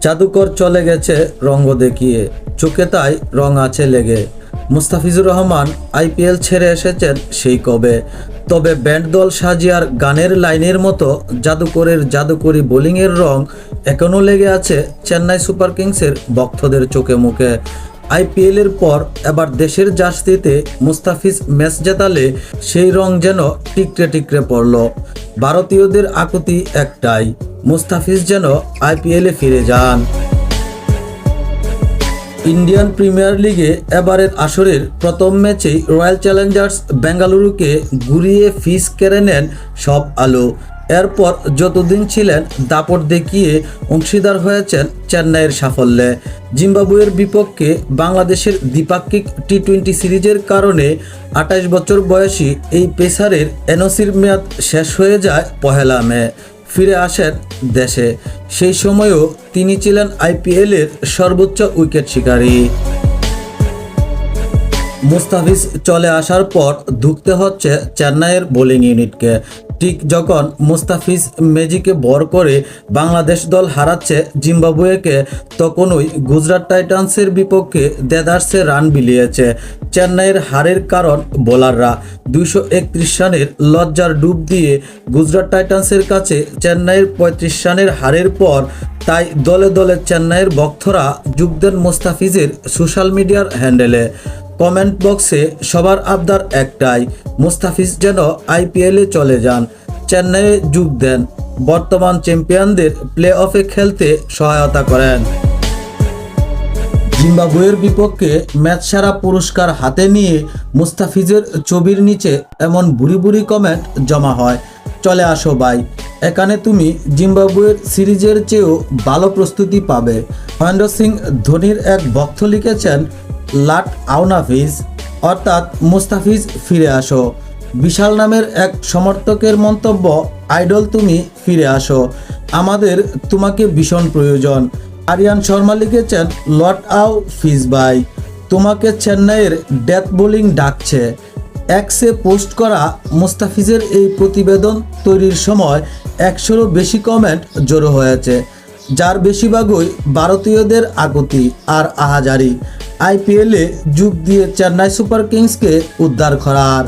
জাদুকর চলে গেছে রঙ্গ দেখিয়ে। চোখে তাই রং আছে লেগে। মুস্তাফিজুর রহমান আইপিএল ছেড়ে এসেছেন সেই কবে। তবে ব্যান্ড দল সাজিয়ার গানের লাইনের মতো জাদুকরের জাদুকরি বোলিংয়ের রং এখনও লেগে আছে চেন্নাই সুপার কিংসের ভক্তদের চোখে মুখে। আইপিএলের পর এবার দেশের জার্সিতে মুস্তাফিজ ম্যাচ জেতালে সেই রং যেন টিকরে টিকরে পড়ল। ভারতীয়দের আকুতি একটাই। মুস্তাফিজ যেন আইপিএলে ফিরে যান। ইন্ডিয়ান প্রিমিয়ার লিগে এবারের আসরের প্রথম ম্যাচেই রয়্যাল চ্যালেঞ্জার্স বেঙ্গালুরুকে ঘুরিয়ে ফিস কেড়ে নেন সব আলো। এরপর যতদিন ছিলেন দাপট দেখিয়ে অংশীদার হয়েছেন চেন্নাইয়ের সাফল্যে। জিম্বাবুয়ের বিপক্ষে বাংলাদেশের দ্বিপাক্ষিক টি টোয়েন্টি সিরিজের কারণে আঠাশ বছর বয়সী এই পেসারের এনওসির মেয়াদ শেষ হয়ে যায় পহেলা মে। ফিরে আসেন দেশে। সেই সময়ও তিনি ছিলেন আইপিএলের সর্বোচ্চ উইকেট শিকারী। মুস্তাফিজ চলে আসার পর ধুকতে হচ্ছে চেন্নাইয়ের বোলিং ইউনিটকে। ঠিক যখন মুস্তাফিজ মেজিকে বর করে বাংলাদেশ দল হারাচ্ছে জিম্বাবুয়েকে, তখনই গুজরাট টাইটান্সের বিপক্ষে দেদার্সে রান বিলিয়েছে চেন্নাইয়ের হারের কারণ বোলাররা। দুইশো একত্রিশ রানের লজ্জার ডুব দিয়ে গুজরাট টাইটান্সের কাছে চেন্নাইয়ের পঁয়ত্রিশ রানের হারের পর তাই দলে দলে চেন্নাইয়ের ভক্তরা যোগ দেন মুস্তাফিজের সোশ্যাল মিডিয়ার হ্যান্ডেলে। কমেন্ট বক্সে সবার আবদার একটাই, মুস্তাফিজ যেন আইপিএলে চলে যান। চেন্নাইয়ে যোগ দেন। বর্তমান চ্যাম্পিয়নদের প্লে অফে খেলতে সহায়তা করেন। জিম্বাবুয়ের বিপক্ষে ম্যাচ সেরা পুরস্কার হাতে নিয়ে মুস্তাফিজের ছবির নিচে এমন বুড়ি বুড়ি কমেন্ট জমা হয়। চলে আসো ভাই, এখানে তুমি জিম্বাবুয়ের সিরিজের চেয়েও ভালো প্রস্তুতি পাবে। মহেন্দ্র সিং ধোনির এক ভক্ত লিখেছেন লাট আউনাফিজ অর্থাৎ মুস্তাফিজ ফিরে আসো। বিশাল নামের এক সমর্থকের মন্তব্য, আইডল, তুমি ফিরে আসো। আমাদের তোমাকে ভীষণ প্রয়োজন। আরিয়ান শর্মা লিখেছেন, লট আউ ফিজ বাই। তোমাকে চেন্নাইয়ের ডেথ বোলিং ডাকছে। এক্সে পোস্ট করা মুস্তাফিজের এই প্রতিবেদন তৈরির সময় একশোরও বেশি কমেন্ট জড়ো হয়েছে, যার বেশিরভাগই ভারতীয়দের আকুতি আর আহাজারি। আইপিএলে যোগ দিয়ে চেন্নাই সুপার কিংসকে উদ্ধার করার।